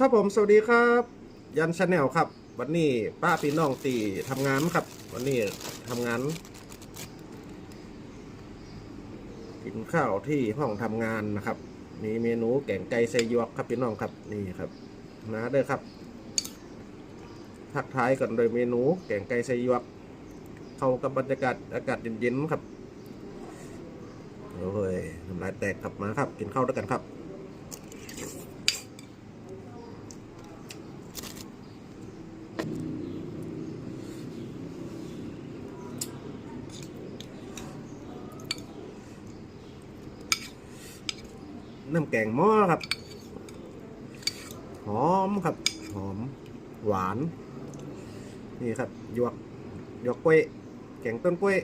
ครับผมสวัสดีครับ ยันชาแนลครับ วันนี้ป้าพี่น้องตีทำงานครับ วันนี้ทำงาน กินข้าวที่ห้องทำงานนะครับ มีเมนูแกงไก่ใส่หยวกครับพี่น้องครับนี่ครับมาเด้อครับ ทักทายกันโดยเมนูแกงไก่ใส่หยวกเข้ากับบรรยากาศอากาศเย็นๆครับโอ้ยน้ำลายแตกครับมาครับ กินข้าวด้วยกันครับ น้ำแกงหม้อครับ หอมครับ หอมหวาน นี่ครับหยวกหยวกกล้วย แกงต้นกล้วย